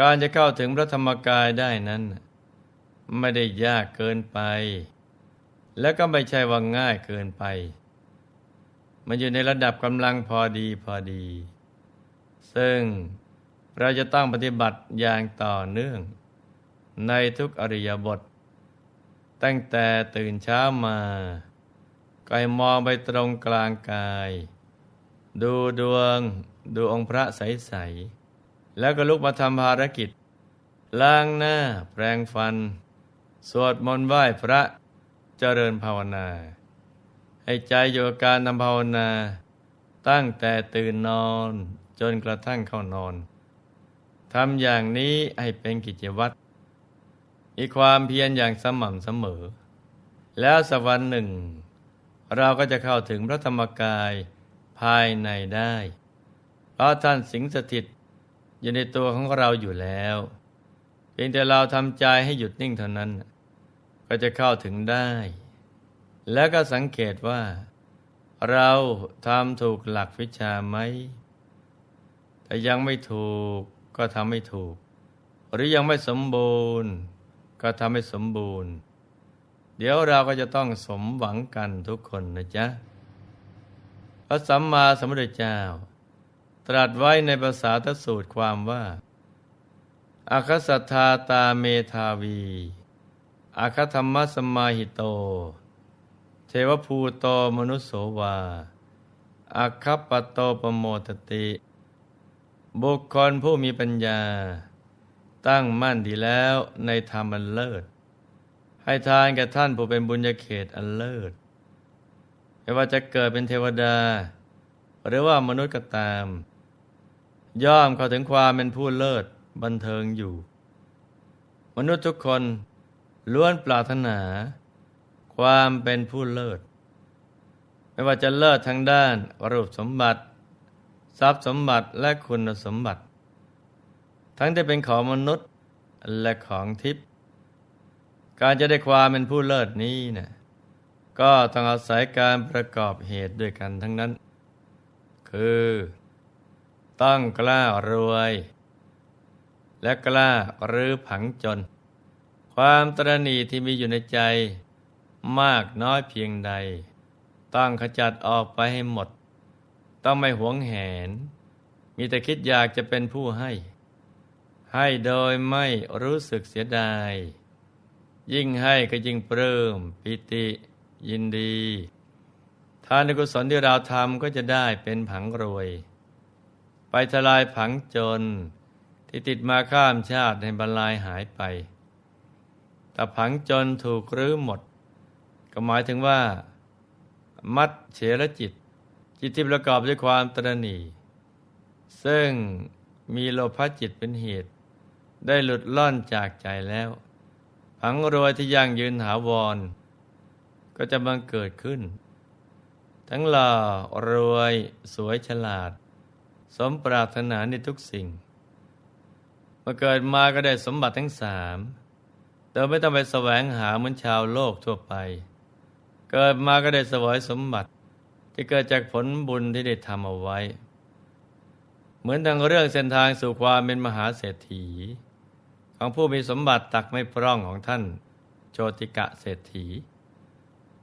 การจะเข้าถึงพระธรรมกายได้นั้น ไม่ได้ยากเกินไป และก็ไม่ใช่ว่าง่ายเกินไป มันอยู่ในระดับกำลังพอดีพอดี ซึ่งเราจะต้องปฏิบัติอย่างต่อเนื่อง ในทุกอริยบท ตั้งแต่ตื่นเช้ามาก็ให้มองไปตรงกลางกาย ดูดวง ดูองค์พระใสๆ แล้วก็ลุกมาทำภารกิจ ล้างหน้า แปรงฟัน สวดมนต์ไหว้พระเจริญภาวนา ให้ใจอยู่กับการทำภาวนา ตั้งแต่ตื่นนอนจนกระทั่งเข้านอนทำอย่างนี้ให้เป็นกิจวัตรมีความเพียรอย่างสม่ำเสมอ แล้วสักวันหนึ่ง เราก็จะเข้าถึงพระธรรมกายภายในได้ เพราะท่านสิงสถิต อยู่ในตัวของเราอยู่แล้วเพียงแต่เราทำใจให้หยุดนิ่งเท่านั้น ก็จะเข้าถึงได้ แล้วก็สังเกตว่า เราทำถูกหลักวิชาไหมแต่ยังไม่ถูกก็ทำไม่ถูก หรือยังไม่สมบูรณ์ ก็ทำให้สมบูรณ์ เดี๋ยวเราก็จะต้องสมหวังกันทุกคนนะจ๊ะพระสัมมาสัมพุทธเจ้า ตรัสไว้ในภาษาทสูตรความว่าอาคสัทธาตาเมธาวีอาคธรรมสมาหิโต เทวภูโตมนุสโสวาอาคปโตปโมตติ บุคคลผู้มีปัญญา ตั้งมั่นดีแล้วในธรรมอันเลิศ ให้ทานแก่ท่านผู้เป็นบุญญาเขตอันเลิศไม่ว่าจะเกิดเป็นเทวดา หรือว่ามนุษย์ก็ตาม ย่อมเข้าถึงความเป็นผู้เลิศบันเทิงอยู่ มนุษย์ทุกคนล้วนปรารถนา ความเป็นผู้เลิศ ไม่ว่าจะเลิศทางด้านรูปสมบัติ ทรัพย์สมบัติและคุณสมบัติ ทั้งที่เป็นของมนุษย์และของทิพย์การจะได้ความเป็นผู้เลิศนี้เนะ่ยก็ต้องอาศัยการประกอบเหตุด้วยกันทั้งนั้น คือ ต้องกล้ารวย และกล้ารื้อผังจน ความตรณีที่มีอยู่ในใจ มากน้อยเพียงใด ต้องขจัดออกไปให้หมด ต้องไม่หวงแหน มีแต่คิดอยากจะเป็นผู้ให้ ให้โดยไม่รู้สึกเสียดาย ยิ่งให้ก็ยิ่งปลื้มปิติ ยินดีทานกุศลที่เราทำก็จะได้เป็นผังรวย ทลายผังจน ที่ติดมาข้ามชาติให้บรรลัยหายไป แต่ผังจนถูกรื้อหมด ก็หมายถึงว่า มัดเฉรจิต จิตที่ประกอบด้วยความตรณีซึ่งมีโลภจิตเป็นเหตุ ได้หลุดล่อนจากใจแล้ว ผังรวยที่ยั่งยืนหาวร ก็จะบังเกิดขึ้น ทั้งหล่อรวยสวยฉลาด สมปรารถนาในทุกสิ่ง เมื่อเกิดมาก็ได้สมบัติทั้งสามโดยไม่ต้องไปแสวงหาเหมือนชาวโลกทั่วไป เกิดมาก็ได้สวยสมบัติที่เกิดจากผลบุญที่ได้ทำเอาไว้ เหมือนทางเรื่องเส้นทางสู่ความเป็นมหาเศรษฐี ของผู้มีสมบัติตักไม่พร่องของท่านโชติกะเศรษฐี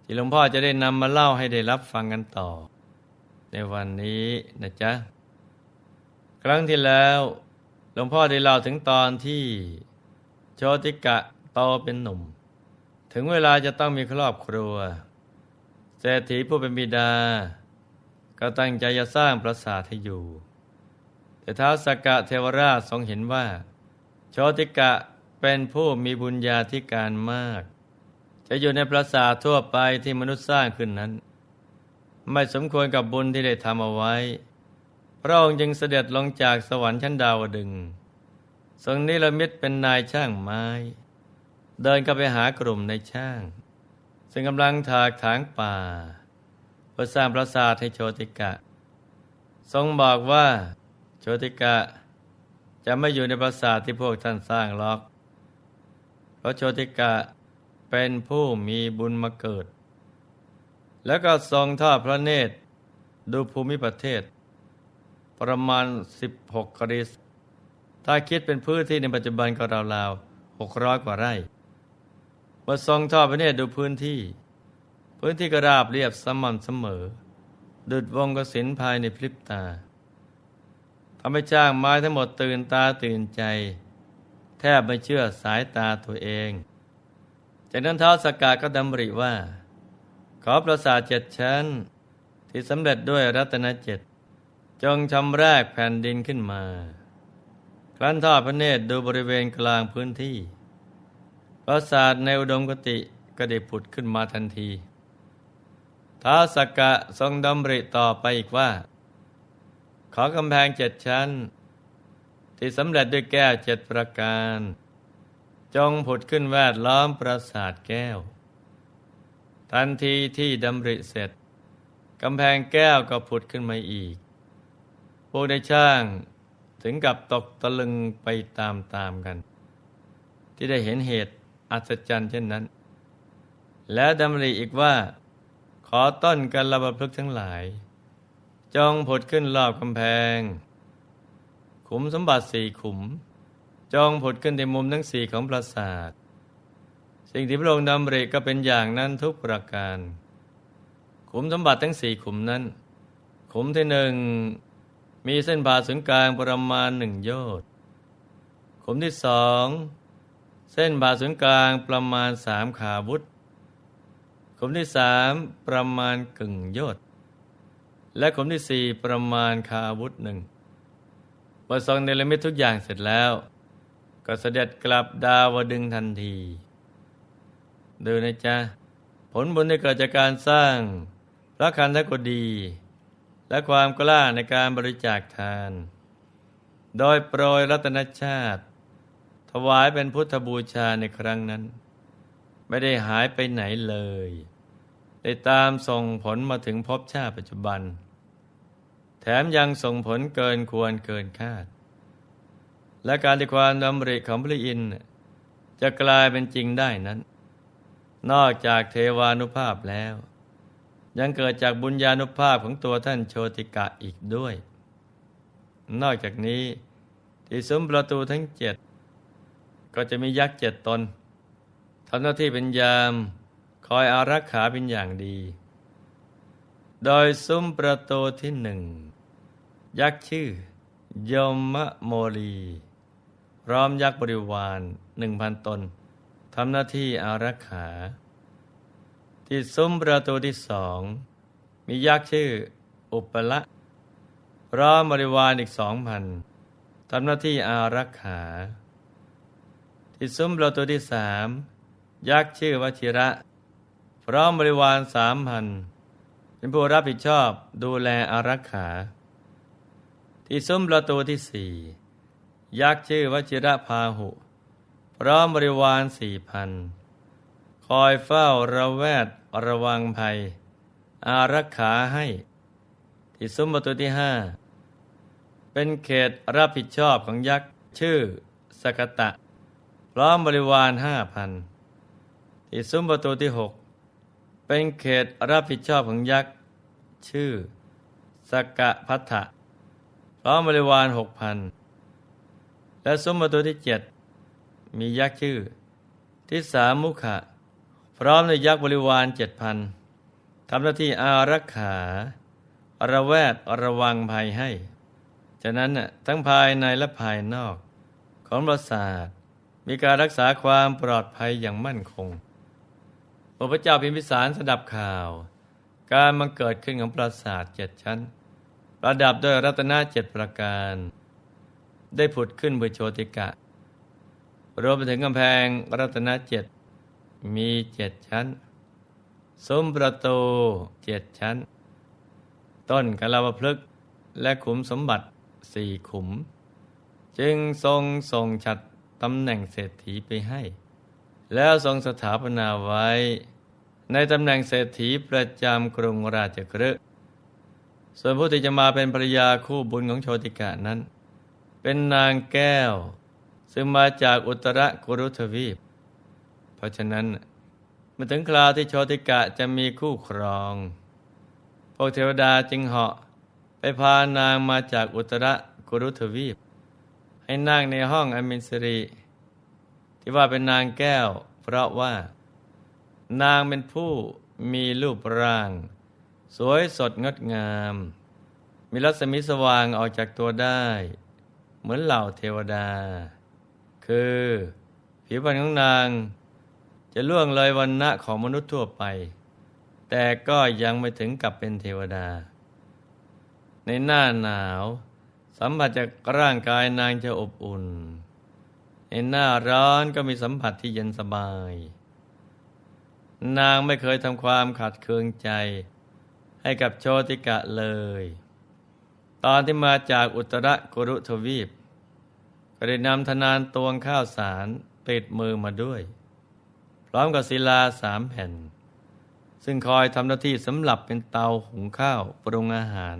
ที่หลวงพ่อจะได้นำมาเล่าให้ได้รับฟังกันต่อ ในวันนี้นะจ๊ะ ครั้งที่แล้วหลวงพ่อได้เล่าถึงตอนที่โชติกะโตเป็นหนุ่ม ถึงเวลาจะต้องมีครอบครัวเศรษฐีผู้เป็นบิดา ก็ตั้งใจจะสร้างปราสาทให้อยู่ แต่ท้าวสกกะเทวราชทรงเห็นว่า โชติกะเป็นผู้มีบุญญาธิการมาก จะอยู่ในปราสาททั่วไปที่มนุษย์สร้างขึ้นนั้น ไม่สมควรกับบุญที่ได้ทำเอาไว้ พระองค์จึงเสด็จลงจากสวรรค์ชั้นดาวดึงทรงนิรมิตเป็นนายช่างไม้ เดินก็ไปหากลุ่มในช่าง ซึ่งกำลังถากถางป่าเพื่อสร้างปราสาทให้โชติกะ ทรงบอกว่าโชติกะ จะไม่อยู่ในปราสาทที่พวกท่านสร้างหรอก เพราะโชติกะเป็นผู้มีบุญมาเกิด แล้วก็ทรงทอดพระเนตรดูภูมิประเทศ ประมาณ 16 กริสถ้าคิดเป็นพื้นที่ในปัจจุบันก็ราวๆหกร้อยกว่าไร่เมื่อทรงทอดพระเนตรดูพื้นที่ พื้นที่ก็ราบเรียบสม่ำเสมอ ดุดวงกสินภายในพริบตาทำให้จ้างไม้ทั้งหมดตื่นตาตื่นใจ แทบไม่เชื่อสายตาตัวเอง จากนั้นเท้าสกกาก็ดำริว่า ขอประสาทเจ็ดชั้น ที่สำเร็จด้วยรัตนเจ็ด จงชำแรกแผ่นดินขึ้นมา ครั้นทอดพระเนตรดูบริเวณกลางพื้นที่ ปราสาทในอุดมกติก็ได้ผุดขึ้นมาทันที ท้าสักกะทรงดำริต่อไปอีกว่า ขอกำแพงเจ็ดชั้น ที่สำเร็จด้วยแก้วเจ็ดประการ จงผุดขึ้นแวดล้อมปราสาทแก้ว ทันทีที่ดำริเสร็จกำแพงแก้วก็ผุดขึ้นมาอีก พวกในช่างถึงกับตกตะลึงไปตามๆกัน ที่ได้เห็นเหตุอัศจรรย์เช่นนั้น และดำริอีกว่า ขอต้นกันระบพฤกทั้งหลาย จองผดขึ้นรอบกำแพง ขุมสมบัติสี่ขุม จองผดขึ้นในมุมทั้งสี่ของปราสาท สิ่งที่พระองค์ดำริก็เป็นอย่างนั้นทุกประการ ขุมสมบัติทั้งสี่ขุมนั้น ขุมที่หนึ่ง มีเส้นผ่าศูนย์กลางประมาณหนึ่งโยชน์ขุมที่สองเส้นผ่าศูนย์กลางประมาณสามขาวุธขุมที่สามประมาณกึ่งโยชน์และขุมที่สี่ประมาณคาวุธหนึ่งเมื่อทรงเนรมิตทุกอย่างเสร็จแล้ว ก็เสด็จกลับดาวดึงทันที ดูนะจ๊ะ ผลบุญที่เกิดจากการสร้างพระคันธกุฎี และความกล้าในการบริจาคทาน โดยโปรยรัตนชาติ ถวายเป็นพุทธบูชาในครั้งนั้น ไม่ได้หายไปไหนเลย ได้ตามส่งผลมาถึงภพชาติปัจจุบัน แถมยังส่งผลเกินควรเกินคาด และการที่ความดำริของพระอินทร์จะกลายเป็นจริงได้นั้น นอกจากเทวานุภาพแล้ว ยังเกิดจากบุญญาณุภาพของตัวท่านโชติกะอีกด้วย นอกจากนี้ ที่ซุ้มประตูทั้งเจ็ดก็จะมียักษ์เจ็ดตนทำหน้าที่เป็นยาม คอยอารักขาเป็นอย่างดี โดยซุ้มประตูที่หนึ่ง ยักษ์ชื่อยมะโมลีพร้อมยักษ์บริวารหนึ่งพันตนทำหน้าที่อารักขา ที่ซุ้มประตูที่สอง มียักษ์ชื่ออุปละพร้อมบริวารอีกสองพันทำหน้าที่อารักขา ที่ซุ้มประตูที่สามยักษ์ชื่อวชิระ พร้อมบริวารสามพันเป็นผู้รับผิดชอบดูแลอารักขา ที่ซุ้มประตูที่สี่ยักษ์ชื่อวชิระพาหุ พร้อมบริวารสี่พัน คอยเฝ้าระแวดระวังภัย อารักขาให้ ที่ซุ้มประตูที่ห้าเป็นเขตรับผิดชอบของยักษ์ ชื่อสกตะ พร้อมบริวารห้าพันที่ซุ้มประตูที่หกเป็นเขตรับผิดชอบของยักษ์ ชื่อ สกะพัทธะพร้อมบริวารหกพันและซุ้มประตูที่เจ็ดมียักษ์ชื่อทิสามุขะ พร้อมในยักษ์บริวารเจ็ดพันทำหน้าที่อารักขาระแวดระวังภัยให้ ฉะนั้นทั้งภายในและภายนอก ของปราสาทมีการรักษาความปลอดภัยอย่างมั่นคงพระเจ้าพิมพิสารสดับข่าว การมังเกิดขึ้นของปราสาทเจ็ดชั้น ประดับด้วยรัตนเจ็ดประการ ได้ผุดขึ้นเพื่อโชติกะ รวมไปถึงกำแพงรัตนเจ็ด มีเจ็ดชั้น ซุ้มประตูเจ็ดชั้น ต้นกะลาวพลึกและขุมสมบัติสี่ขุม จึงทรงส่งฉัดตำแหน่งเศรษฐีไปให้ แล้วทรงสถาปนาไว้ ในตำแหน่งเศรษฐีประจำกรุงราชกฤห์ส่วนผู้ที่จะมาเป็นภรรยาคู่บุญของโชติกะนั้น เป็นนางแก้ว ซึ่งมาจากอุตรกุรุทวีป ราะฉะนั้นเมื่อถึงคราวที่โชติกะจะมีคู่ครองพวกเทวดาจึงเหาะไปพานางมาจากอุตรกุรุทวีป ให้นั่งในห้องอมินสรี ที่ว่าเป็นนางแก้ว เพราะว่า นางเป็นผู้มีรูปร่าง สวยสดงดงาม มีรัศมีสว่างออกจากตัวได้ เหมือนเหล่าเทวดา คือ ผิวพรรณของนาง จะล่วงเลยวันณะของมนุษย์ทั่วไป แต่ก็ยังไม่ถึงกับเป็นเทวดา ในหน้าหนาวสัมผัสจากร่างกายนางจะอบอุ่น ในหน้าร้อนก็มีสัมผัสที่เย็นสบาย นางไม่เคยทำความขัดเคืองใจ ให้กับโชติกะเลย ตอนที่มาจากอุตรกุรุทวีปก็ได้นำธนานตวงข้าวสารติดมือมาด้วย ร้อมกับศิลาสามแผ่น ซึ่งคอยทำหน้าที่สำหรับเป็นเตาหุงข้าวปรุงอาหาร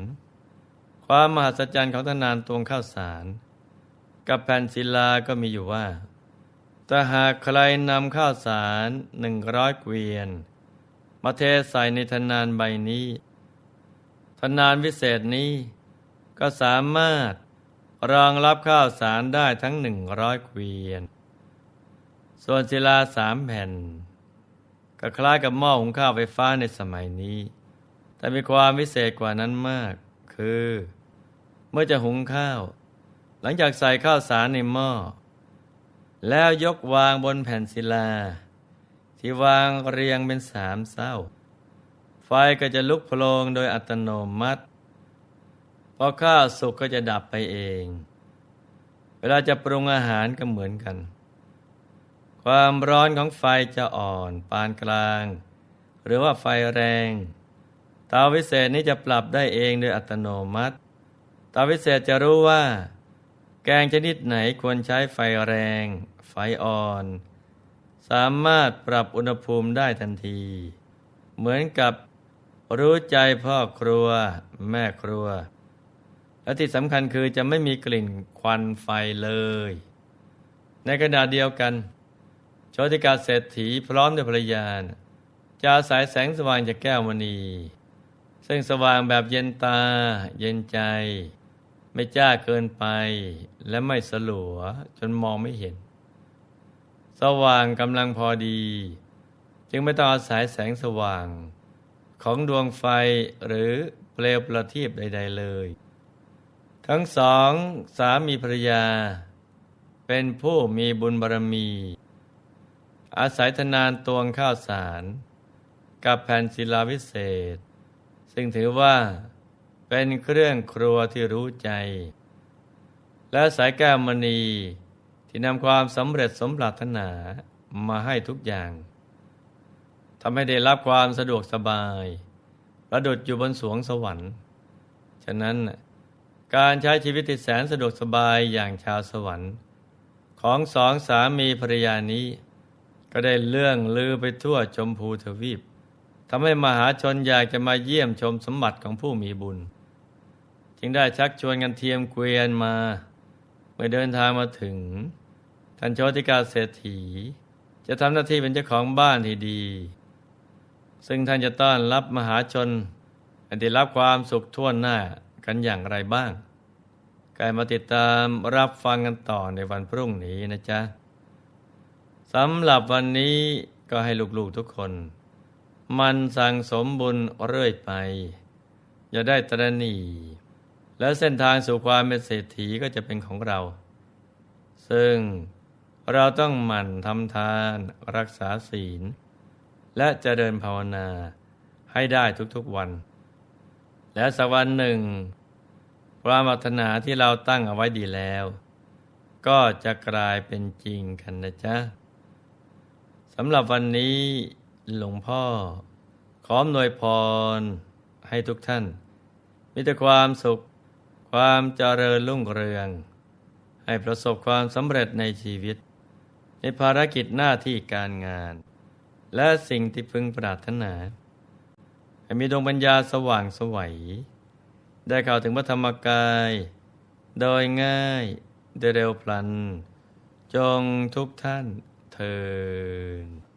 ความมหัศจรรย์ของธนานตวงข้าวสาร กับแผ่นศิลาก็มีอยู่ว่าถ้าหากใครนำข้าวสารหนึ่งร้อยเกวียน มาเทใส่ในธนานใบนี้ธนานวิเศษนี้ก็สามารถรองรับข้าวสารได้ทั้งหนึ่งร้อยเกวียน ส่วนศิลาสามแผ่น ก็คล้ายกับหม้อหุงข้าวไฟฟ้าในสมัยนี้ แต่มีความวิเศษกว่านั้นมาก คือ เมื่อจะหุงข้าว หลังจากใส่ข้าวสารในหม้อ แล้วยกวางบนแผ่นศิลา ที่วางเรียงเป็นสามเส้า ไฟก็จะลุกโพลงโดยอัตโนมัติพอข้าวสุกก็จะดับไปเอง เวลาจะปรุงอาหารก็เหมือนกัน ความร้อนของไฟจะอ่อนปานกลาง หรือว่าไฟแรงเตาวิเศษนี้จะปรับได้เองโดยอัตโนมัติเตาวิเศษจะรู้ว่า แกงชนิดไหนควรใช้ไฟแรง ไฟอ่อน สามารถปรับอุณหภูมิได้ทันที เหมือนกับรู้ใจพ่อครัว แม่ครัว และที่สำคัญคือจะไม่มีกลิ่นควันไฟเลย ในขณะเดียวกัน โชติกาเศรษฐีพร้อมด้วยภรรยาจะอาศัยแสงสว่างจากแก้วมณี ซึ่งสว่างแบบเย็นตา เย็นใจ ไม่จ้าเกินไป และไม่สลัวจนมองไม่เห็น สว่างกำลังพอดี จึงไม่ต้องอาศัยแสงสว่าง ของดวงไฟหรือเปลวประทีปใด ๆเลย ทั้งสองสามีภรรยา เป็นผู้มีบุญบารมี อาศัยธนานตวงข้าวสาร กับแผ่นศิลาวิเศษ ซึ่งถือว่าเป็นเครื่องครัวที่รู้ใจ และสายแก้วมณีที่นำความสำเร็จสมปรารถนามาให้ทุกอย่างทำให้ได้รับความสะดวกสบายประดุจอยู่บนสวงสวรรค์ ฉะนั้นการใช้ชีวิตที่แสนสะดวกสบายอย่างชาวสวรรค์ ของสองสามีภรรยานี้ ก็ได้เลื่องลือไปทั่วชมพูทวีปทำให้มหาชนอยากจะมาเยี่ยมชมสมบัติของผู้มีบุญ จึงได้ชักชวนกันเทียมเกวียนมา เมื่อเดินทางมาถึง ท่านโชติกาเศรษฐี จะทำหน้าที่เป็นเจ้าของบ้านที่ดี ซึ่งท่านจะต้อนรับมหาชนให้ได้รับความสุขทั่วหน้ากันอย่างไรบ้างกายมาติดตามรับฟังกันต่อในวันพรุ่งนี้นะจ๊ะ สำหรับวันนี้ก็ให้ลูกๆทุกคน มันสั่งสมบุญเรื่อยไป อย่าได้ตระหนี่และเส้นทางสู่ความเป็นเศรษฐีก็จะเป็นของเรา ซึ่งเราต้องหมั่นทำทานรักษาศีล และจะเจริญภาวนาให้ได้ทุกๆวัน และสักวันหนึ่งความปรารถนาที่เราตั้งเอาไว้ดีแล้ว ก็จะกลายเป็นจริงกันนะจ๊ะ สำหรับวันนี้หลวงพ่อ ขออำนวยพรให้ทุกท่าน มีแต่ความสุข ความเจริญรุ่งเรือง ให้ประสบความสำเร็จในชีวิต ในภารกิจหน้าที่การงาน และสิ่งที่พึงปรารถนา ให้มีดวงปัญญาสว่างสวัย ได้เข้าถึงพระธรรมกาย โดยง่ายโดยเร็วพลัน จงทุกท่าน เทิน